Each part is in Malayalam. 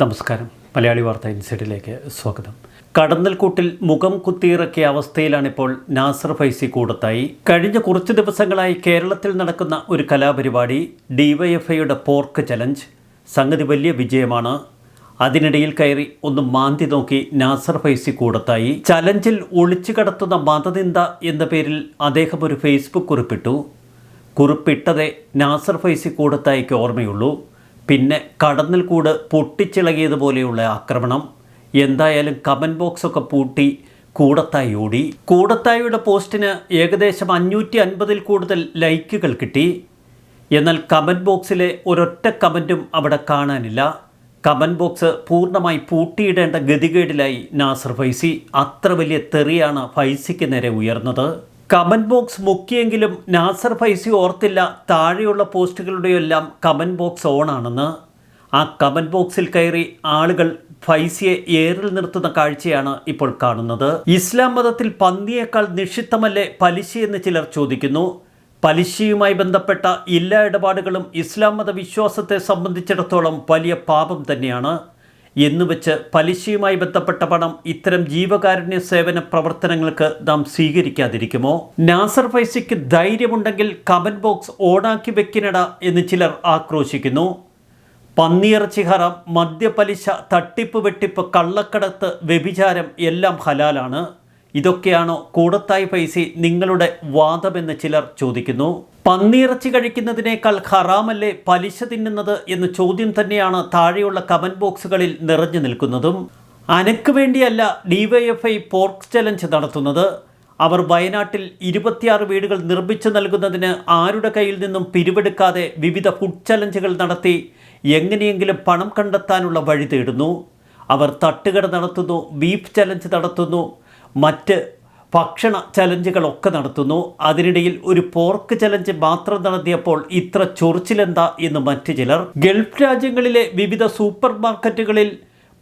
നമസ്കാരം. മലയാളി വാർത്ത ഇൻസൈഡിലേക്ക് സ്വാഗതം. കടന്നൽക്കൂട്ടിൽ മുഖം കുത്തിയിറക്കിയ അവസ്ഥയിലാണിപ്പോൾ നാസർ ഫൈസി കൂടത്തായി. കഴിഞ്ഞ കുറച്ച് ദിവസങ്ങളായി കേരളത്തിൽ നടക്കുന്ന ഒരു കലാപരിപാടി ഡിവൈഎഫ്ഐയുടെ പോർക്ക് ചലഞ്ച്. സംഗതി വലിയ വിജയമാണ്. അതിനിടയിൽ കയറി ഒന്ന് മാന്തി നോക്കി നാസർ ഫൈസി കൂടത്തായി. ചലഞ്ചിൽ ഒളിച്ചു കടത്തുന്ന മതനിന്ദ എന്ന പേരിൽ അദ്ദേഹം ഒരു ഫേസ്ബുക്ക് കുറിപ്പിട്ടു. കുറിപ്പിട്ടതേ നാസർ ഫൈസി കൂടത്തായിക്ക് ഓർമ്മയുള്ളൂ. പിന്നെ കടന്നൽ കൂട് പൊട്ടിച്ചിളകിയതുപോലെയുള്ള ആക്രമണം. എന്തായാലും കമന്റ് ബോക്സൊക്കെ പൂട്ടി കൂടത്തായി ഓടി. കൂടത്തായിയുടെ പോസ്റ്റിന് ഏകദേശം അഞ്ഞൂറ്റി അൻപതിൽ കൂടുതൽ ലൈക്കുകൾ കിട്ടി. എന്നാൽ കമന്റ് ബോക്സിലെ ഒരൊറ്റ കമന്റും അവിടെ കാണാനില്ല. കമന്റ് ബോക്സ് പൂർണമായി പൂട്ടിയിടേണ്ട ഗതികേടിലായി നാസർ ഫൈസി. അത്ര വലിയ തെറിയാണ് ഫൈസിക്ക് നേരെ ഉയർന്നത്. കമന്റ് ബോക്സ് മുക്കിയെങ്കിലും നാസർ ഫൈസി ഓർത്തില്ല താഴെയുള്ള പോസ്റ്റുകളുടെയെല്ലാം കമന്റ് ബോക്സ് ഓണാണെന്ന്. ആ കമന്റ് ബോക്സിൽ കയറി ആളുകൾ ഫൈസിയെ ഏറിൽ നിർത്തുന്ന കാഴ്ചയാണ് ഇപ്പോൾ കാണുന്നത്. ഇസ്ലാം മതത്തിൽ പന്നിയേക്കാൾ നിഷിദ്ധമല്ലേ പലിശയെന്ന് ചിലർ ചോദിക്കുന്നു. പലിശയുമായി ബന്ധപ്പെട്ട എല്ലാ ഇടപാടുകളും ഇസ്ലാം മത വിശ്വാസത്തെ സംബന്ധിച്ചിടത്തോളം വലിയ പാപം തന്നെയാണ്. എന്നുവെച്ച് പലിശയുമായി ബന്ധപ്പെട്ട പണം ഇത്തരം ജീവകാരുണ്യ സേവന പ്രവർത്തനങ്ങൾക്ക് നാം സ്വീകരിക്കാതിരിക്കുമോ? നാസർ ഫൈസിക്ക് ധൈര്യമുണ്ടെങ്കിൽ കമന്റ് ബോക്സ് ഓണാക്കി വെക്കിനട എന്ന് ചിലർ ആക്രോശിക്കുന്നു. പന്നിയിറച്ചി ഹറാം മദ്യപലിശ തട്ടിപ്പ് വെട്ടിപ്പ് കള്ളക്കടത്ത് വ്യഭിചാരം എല്ലാം ഹലാലാണ്. ഇതൊക്കെയാണോ കൂടത്തായി പൈസ നിങ്ങളുടെ വാദമെന്ന് ചിലർ ചോദിക്കുന്നു. പന്നിയിറച്ചി കഴിക്കുന്നതിനേക്കാൾ ഹറാമല്ലേ പലിശ തിന്നുന്നത് എന്ന ചോദ്യം തന്നെയാണ് താഴെയുള്ള കമന്റ് ബോക്സുകളിൽ നിറഞ്ഞു നിൽക്കുന്നതും. അനക്ക് വേണ്ടിയല്ല ഡിവൈഎഫ്ഐ പോർക്ക് ചലഞ്ച് നടത്തുന്നത്. അവർ വയനാട്ടിൽ ഇരുപത്തിയാറ് വീടുകൾ നിർമ്മിച്ചു നൽകുന്നതിന് ആരുടെ കയ്യിൽ നിന്നും പിരിവെടുക്കാതെ വിവിധ ഫുഡ് ചലഞ്ചുകൾ നടത്തി എങ്ങനെയെങ്കിലും പണം കണ്ടെത്താനുള്ള വഴി തേടുന്നു. അവർ തട്ടുകട നടത്തുന്നു ബീഫ് ചലഞ്ച് നടത്തുന്നു മറ്റ് ഭക്ഷണ ചലഞ്ചുകളൊക്കെ നടത്തുന്നു. അതിനിടയിൽ ഒരു പോർക്ക് ചലഞ്ച് മാത്രം നടത്തിയപ്പോൾ ഇത്ര ചൊറിച്ചിലെന്താ എന്ന് മറ്റു ചിലർ. ഗൾഫ് രാജ്യങ്ങളിലെ വിവിധ സൂപ്പർ മാർക്കറ്റുകളിൽ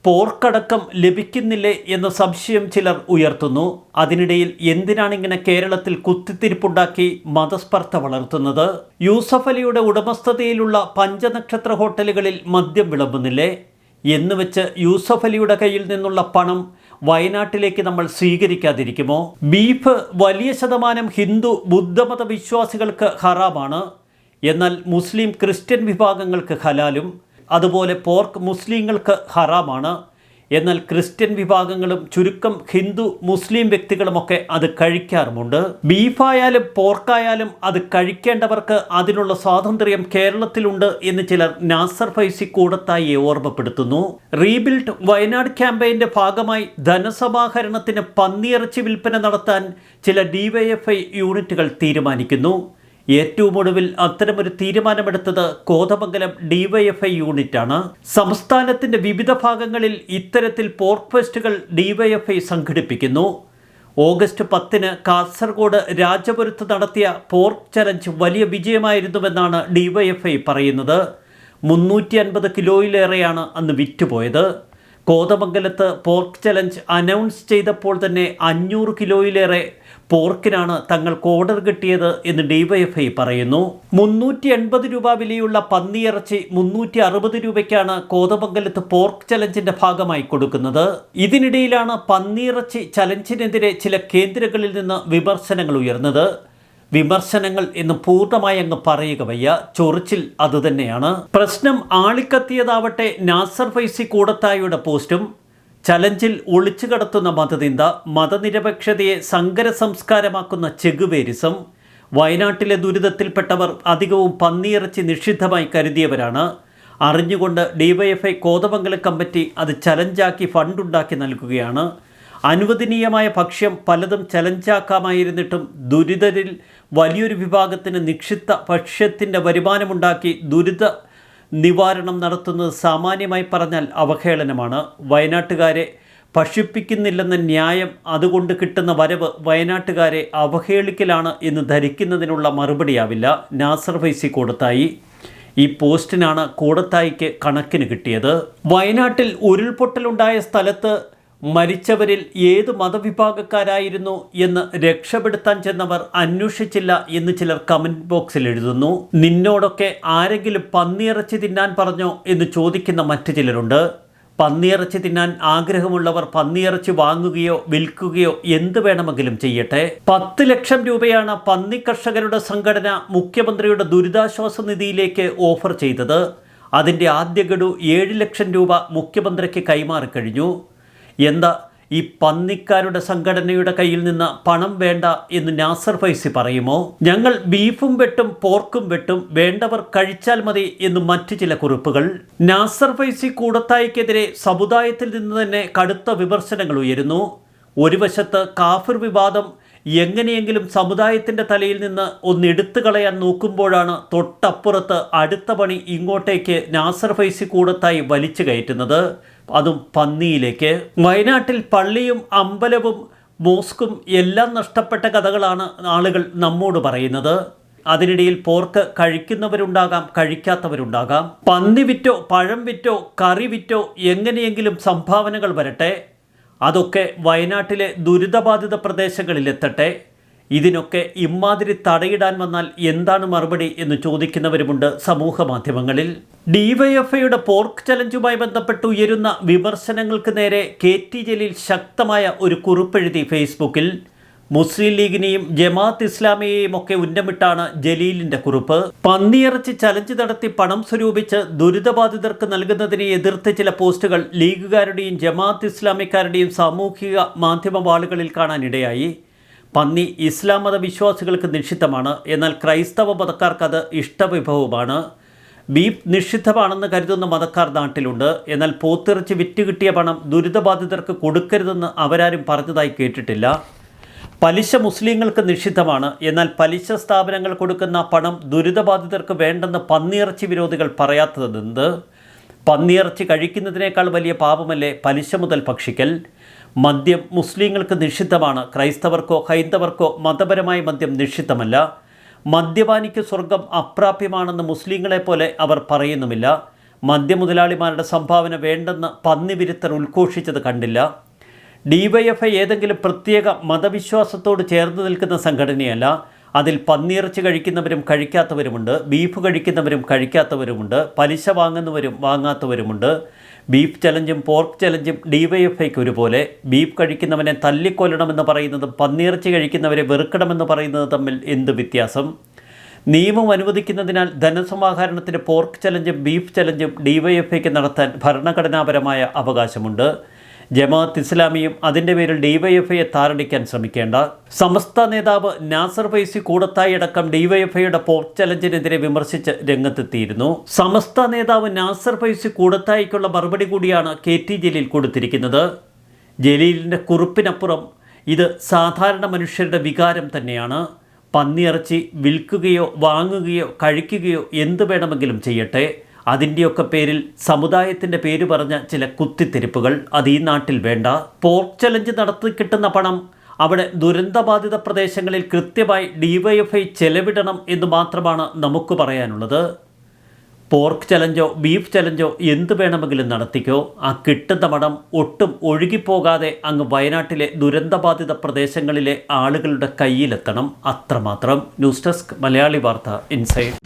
പോർക്കടക്കം ലഭിക്കുന്നില്ലേ എന്ന സംശയം ചിലർ ഉയർത്തുന്നു. അതിനിടയിൽ എന്തിനാണ് ഇങ്ങനെ കേരളത്തിൽ കുത്തിത്തിരിപ്പുണ്ടാക്കി മതസ്പർദ്ധ വളർത്തുന്നത്? യൂസഫ് അലിയുടെ ഉടമസ്ഥതയിലുള്ള പഞ്ചനക്ഷത്ര ഹോട്ടലുകളിൽ മദ്യം വിളമ്പുന്നില്ലേ? എന്നുവെച്ച് യൂസഫ് അലിയുടെ കയ്യിൽ നിന്നുള്ള പണം വയനാട്ടിലേക്ക് നമ്മൾ സ്വീകരിക്കാതിരിക്കുമോ? ബീഫ് വലിയ ശതമാനം ഹിന്ദു ബുദ്ധമത വിശ്വാസികൾക്ക് ഹറാമാണ്. എന്നാൽ മുസ്ലിം ക്രിസ്ത്യൻ വിഭാഗങ്ങൾക്ക് ഹലാലും. അതുപോലെ പോർക്ക് മുസ്ലിങ്ങൾക്ക് ഹറാമാണ്. എന്നാൽ ക്രിസ്ത്യൻ വിഭാഗങ്ങളും ചുരുക്കം ഹിന്ദു മുസ്ലിം വ്യക്തികളുമൊക്കെ അത് കഴിക്കാറുമുണ്ട്. ബീഫായാലും പോർക്കായാലും അത് കഴിക്കേണ്ടവർക്ക് അതിനുള്ള സ്വാതന്ത്ര്യം കേരളത്തിലുണ്ട് എന്ന് ചിലർ നാസർ ഫൈസി കൂടത്തായി ഓർമ്മപ്പെടുത്തുന്നു. റീബിൽഡ് വയനാട് ക്യാമ്പയിന്റെ ഭാഗമായി ധനസമാഹരണത്തിന് പന്നിയിറച്ചി വിൽപ്പന നടത്താൻ ചില ഡിവൈഎഫ്ഐ യൂണിറ്റുകൾ തീരുമാനിക്കുന്നു. ഏറ്റവും ഒടുവിൽ അത്തരമൊരു തീരുമാനമെടുത്തത് കോതമംഗലം ഡിവൈഎഫ്ഐ യൂണിറ്റാണ്. സംസ്ഥാനത്തിന്റെ വിവിധ ഭാഗങ്ങളിൽ ഇത്തരത്തിൽ പോർക്ക് ഫെസ്റ്റുകൾ ഡിവൈഎഫ്ഐ സംഘടിപ്പിക്കുന്നു. ഓഗസ്റ്റ് പത്തിന് കാസർഗോഡ് രാജപുരത്ത് നടത്തിയ പോർക്ക് ചലഞ്ച് വലിയ വിജയമായിരുന്നുവെന്നാണ് ഡിവൈഎഫ്ഐ പറയുന്നത്. മുന്നൂറ്റി അൻപത് കിലോയിലേറെയാണ് അന്ന് വിറ്റുപോയത്. കോതമംഗലത്ത് പോർക്ക് ചലഞ്ച് അനൗൺസ് ചെയ്തപ്പോൾ തന്നെ അഞ്ഞൂറ് കിലോയിലേറെ പോർക്കിനാണ് തങ്ങൾക്ക് ഓർഡർ കിട്ടിയത് എന്ന് ഡിവൈഎഫ്ഐ പറയുന്നു. മുന്നൂറ്റി എൺപത് രൂപ വിലയുള്ള പന്നിയിറച്ചി മുന്നൂറ്റി അറുപത് രൂപയ്ക്കാണ് കോതമംഗലത്ത് പോർക്ക് ചലഞ്ചിന്റെ ഭാഗമായി കൊടുക്കുന്നത്. ഇതിനിടയിലാണ് പന്നിയിറച്ചി ചലഞ്ചിനെതിരെ ചില കേന്ദ്രങ്ങളിൽ നിന്ന് വിമർശനങ്ങൾ ഉയർന്നത്. വിമർശനങ്ങൾ എന്ന് പൂർണമായി അങ്ങ് പറയുക വയ്യ. ചൊറിച്ചിൽ അതുതന്നെയാണ്. പ്രശ്നം ആളിക്കത്തിയതാവട്ടെ നാസർ ഫൈസി കൂടത്തായുടെ പോസ്റ്റും ചലഞ്ചിൽ ഒളിച്ചു കടത്തുന്ന മതനിന്ദ മതനിരപേക്ഷതയെ സങ്കര സംസ്കാരമാക്കുന്ന ചെഗുവേരിസം വയനാട്ടിലെ ദുരിതത്തിൽപ്പെട്ടവർ അധികവും പന്നിയിറച്ചി നിഷിദ്ധമായി കരുതിയവരാണ്. അറിഞ്ഞുകൊണ്ട് ഡിവൈഎഫ്ഐ കോതമംഗലം കമ്മിറ്റി അത് ചലഞ്ചാക്കി ഫണ്ടുണ്ടാക്കി നൽകുകയാണ്. അനുവദനീയമായ ഭക്ഷ്യം പലതും ചലഞ്ചാക്കാമായിരുന്നിട്ടും ദുരിതരിൽ വലിയൊരു വിഭാഗത്തിന് നിക്ഷിപ്ത ഭക്ഷ്യത്തിന്റെ വരുമാനമുണ്ടാക്കി ദുരിത നിവാരണം നടത്തുന്നത് സാമാന്യമായി പറഞ്ഞാൽ അവഹേളനമാണ്. വയനാട്ടുകാരെ ഭക്ഷിപ്പിക്കുന്നില്ലെന്ന ന്യായം അതുകൊണ്ട് കിട്ടുന്ന വരവ് വയനാട്ടുകാരെ അവഹേളിക്കലാണ് എന്ന് ധരിക്കുന്നതിനുള്ള മറുപടിയാവില്ല. നാസർ ഫൈസി കൊടുത്തായി. ഈ പോസ്റ്റിനാണ് കൂടത്തായിക്ക് കണക്കിന് കിട്ടിയത്. വയനാട്ടിൽ ഉരുൾപൊട്ടലുണ്ടായ സ്ഥലത്ത് മരിച്ചവരിൽ ഏത് മതവിഭാഗക്കാരായിരുന്നു എന്ന് രക്ഷപ്പെടുത്താൻ ചെന്നവർ അന്വേഷിച്ചില്ല എന്ന് ചിലർ കമന്റ് ബോക്സിൽ എഴുതുന്നു. നിന്നോടൊക്കെ ആരെങ്കിലും പന്നിയിറച്ചി തിന്നാൻ പറഞ്ഞോ എന്ന് ചോദിക്കുന്ന മറ്റു ചിലരുണ്ട്. പന്നിയിറച്ചി തിന്നാൻ ആഗ്രഹമുള്ളവർ പന്നിയിറച്ചി വാങ്ങുകയോ വിൽക്കുകയോ എന്ത് വേണമെങ്കിലും ചെയ്യട്ടെ. പത്ത് ലക്ഷം രൂപയാണ് പന്നി കർഷകരുടെ സംഘടന മുഖ്യമന്ത്രിയുടെ ദുരിതാശ്വാസ നിധിയിലേക്ക് ഓഫർ ചെയ്തത്. അതിന്റെ ആദ്യ ഗഡു ഏഴ് ലക്ഷം രൂപ മുഖ്യമന്ത്രിക്ക് കൈമാറിക്കഴിഞ്ഞു എന്താ ഈ പന്നിക്കാരുടെ സംഘടനയുടെ കയ്യിൽ നിന്ന് പണം വേണ്ട എന്ന് നാസർ ഫൈസി പറയുമോ? ഞങ്ങൾ ബീഫും വെട്ടും പോർക്കും വെട്ടും വേണ്ടവർ കഴിച്ചാൽ മതി എന്ന് മറ്റു ചില കുറിപ്പുകൾ. നാസർ ഫൈസി കൂടത്തായിക്കെതിരെ സമുദായത്തിൽ നിന്ന് തന്നെ കടുത്ത വിമർശനങ്ങൾ ഉയരുന്നു. ഒരു വശത്ത് കാഫിർ വിവാദം എങ്ങനെയെങ്കിലും സമുദായത്തിന്റെ തലയിൽ നിന്ന് ഒന്ന് എടുത്തു കളയാൻ നോക്കുമ്പോഴാണ് തൊട്ടപ്പുറത്ത് അടുത്ത പണി ഇങ്ങോട്ടേക്ക് നാസർ ഫൈസി കൂടത്തായി വലിച്ചു കയറ്റുന്നത്. അതും പന്നിയിലേക്ക്. വയനാട്ടിൽ പള്ളിയും അമ്പലവും മോസ്കും എല്ലാം നഷ്ടപ്പെട്ട കഥകളാണ് ആളുകൾ നമ്മോട് പറയുന്നത്. അതിനിടയിൽ പോർക്ക് കഴിക്കുന്നവരുണ്ടാകാം കഴിക്കാത്തവരുണ്ടാകാം. പന്നി വിറ്റോ പഴം വിറ്റോ കറി വിറ്റോ എങ്ങനെയെങ്കിലും സംഭാവനകൾ വരട്ടെ. അതൊക്കെ വയനാട്ടിലെ ദുരിതബാധിത പ്രദേശങ്ങളിലെത്തട്ടെ. ഇതിനൊക്കെ ഇമ്മാതിരി തടയിടാൻ വന്നാൽ എന്താണ് മറുപടി എന്ന് ചോദിക്കുന്നവരുമുണ്ട് സമൂഹ മാധ്യമങ്ങളിൽ. ഡിവൈഎഫ്ഐയുടെ പോർക്ക് ചലഞ്ചുമായി ബന്ധപ്പെട്ട് ഉയരുന്ന വിമർശനങ്ങൾക്ക് നേരെ കെ ടി ജലീൽ ശക്തമായ ഒരു കുറിപ്പെഴുതി ഫേസ്ബുക്കിൽ. മുസ്ലിം ലീഗിനെയും ജമാഅത്ത് ഇസ്ലാമിയെയും ഒക്കെ ഉന്നമിട്ടാണ് ജലീലിന്റെ കുറിപ്പ്. പന്നിയിറച്ചി ചലഞ്ച് നടത്തി പണം സ്വരൂപിച്ച് ദുരിതബാധിതർക്ക് നൽകുന്നതിനെ എതിർത്ത് ചില പോസ്റ്റുകൾ ലീഗുകാരുടെയും ജമാഅത്ത് ഇസ്ലാമിക്കാരുടെയും സാമൂഹിക മാധ്യമ വാളുകളിൽ കാണാനിടയായി. പന്നി ഇസ്ലാം മത വിശ്വാസികൾക്ക് നിഷിദ്ധമാണ്. എന്നാൽ ക്രൈസ്തവ മതക്കാർക്ക് അത് ഇഷ്ടവിഭവമാണ്. ബീഫ് നിഷിദ്ധമാണെന്ന് കരുതുന്ന മതക്കാർ നാട്ടിലുണ്ട്. എന്നാൽ പോത്തിറച്ചി വിറ്റ് കിട്ടിയ പണം ദുരിതബാധിതർക്ക് കൊടുക്കരുതെന്ന് അവരാരും പറഞ്ഞതായി കേട്ടിട്ടില്ല. പലിശ മുസ്ലിങ്ങൾക്ക് നിഷിദ്ധമാണ്. എന്നാൽ പലിശ സ്ഥാപനങ്ങൾ കൊടുക്കുന്ന പണം ദുരിതബാധിതർക്ക് വേണ്ടെന്ന് പന്നിയിറച്ചി വിരോധികൾ പറയാത്തതെന്ത്? പന്നിയിറച്ചി കഴിക്കുന്നതിനേക്കാൾ വലിയ പാപമല്ലേ പലിശ മുതൽ ഭക്ഷിക്കൽ? മദ്യം മുസ്ലിങ്ങൾക്ക് നിഷിദ്ധമാണ്. ക്രൈസ്തവർക്കോ ഹൈന്ദവർക്കോ മതപരമായ മദ്യം നിഷിദ്ധമല്ല. മദ്യപാനിക്ക് സ്വർഗം അപ്രാപ്യമാണെന്ന് മുസ്ലിങ്ങളെ പോലെ അവർ പറയുന്നുമില്ല. മദ്യമുതലാളിമാരുടെ സംഭാവന വേണ്ടെന്ന് പന്നി വിരുദ്ധർ ഉദ്ഘോഷിച്ചത് കണ്ടില്ല. ഡിവൈഎഫ്ഐ ഏതെങ്കിലും പ്രത്യേക മതവിശ്വാസത്തോട് ചേർന്ന് നിൽക്കുന്ന സംഘടനയല്ല. അതിൽ പന്നിയിറച്ചി കഴിക്കുന്നവരും കഴിക്കാത്തവരുമുണ്ട്. ബീഫ് കഴിക്കുന്നവരും കഴിക്കാത്തവരുമുണ്ട്. പലിശ വാങ്ങുന്നവരും വാങ്ങാത്തവരുമുണ്ട്. ബീഫ് ചലഞ്ചും പോർക്ക് ചലഞ്ചും ഡിവൈഎഫ്ഐക്ക് ഒരുപോലെ ബീഫ് കഴിക്കുന്നവനെ തല്ലിക്കൊല്ലണമെന്ന് പറയുന്നതും പന്നിയിറച്ചി കഴിക്കുന്നവരെ വെറുക്കണമെന്ന് പറയുന്നത് തമ്മിൽ എന്ത് വ്യത്യാസം? നിയമം അനുവദിക്കുന്നതിനാൽ ധനസമാഹരണത്തിന് പോർക്ക് ചലഞ്ചും ബീഫ് ചലഞ്ചും ഡിവൈഎഫ്ഐക്ക് നടത്താൻ ഭരണഘടനാപരമായ അവകാശമുണ്ട്. ജമാഅത്ത് ഇസ്ലാമിയും അതിന്റെ പേരിൽ ഡിവൈഎഫ്ഐയെ താറടിക്കാൻ ശ്രമിക്കേണ്ട. സമസ്ത നേതാവ് നാസർ ഫൈസി കൂടത്തായി അടക്കം ഡിവൈഎഫ്ഐയുടെ പോർട്ട് ചലഞ്ചിനെതിരെ വിമർശിച്ച് രംഗത്തെത്തിയിരുന്നു. സമസ്ത നേതാവ് നാസർ ഫൈസി കൂടത്തായിക്കുള്ള മറുപടി കൂടിയാണ് കെ ടി ജലീൽ കൊടുത്തിരിക്കുന്നത്. ജലീലിന്റെ കുറിപ്പിനപ്പുറം ഇത് സാധാരണ മനുഷ്യരുടെ വികാരം തന്നെയാണ്. പന്നിയിറച്ചി വിൽക്കുകയോ വാങ്ങുകയോ കഴിക്കുകയോ എന്ത് വേണമെങ്കിലും ചെയ്യട്ടെ. അതിന്റെയൊക്കെ പേരിൽ സമുദായത്തിന്റെ പേര് പറഞ്ഞ ചില കുത്തിത്തിരിപ്പുകൾ അത് ഈ നാട്ടിൽ വേണ്ട. പോർക്ക് ചലഞ്ച് നടത്തി കിട്ടുന്ന പണം അവിടെ ദുരന്തബാധിത പ്രദേശങ്ങളിൽ കൃത്യമായി ഡിവൈഎഫ്ഐ ചെലവിടണം എന്ന് മാത്രമാണ് നമുക്ക് പറയാനുള്ളത്. പോർക്ക് ചലഞ്ചോ ബീഫ് ചലഞ്ചോ എന്ത് വേണമെങ്കിലും നടത്തിക്കോ. ആ കിട്ടുന്ന പണം ഒട്ടും ഒഴുകിപ്പോകാതെ അങ്ങ് വയനാട്ടിലെ ദുരന്തബാധിത പ്രദേശങ്ങളിലെ ആളുകളുടെ കയ്യിലെത്തണം. അത്രമാത്രം. ന്യൂസ് ഡെസ്ക് മലയാളി വാർത്ത ഇൻസൈഡ്!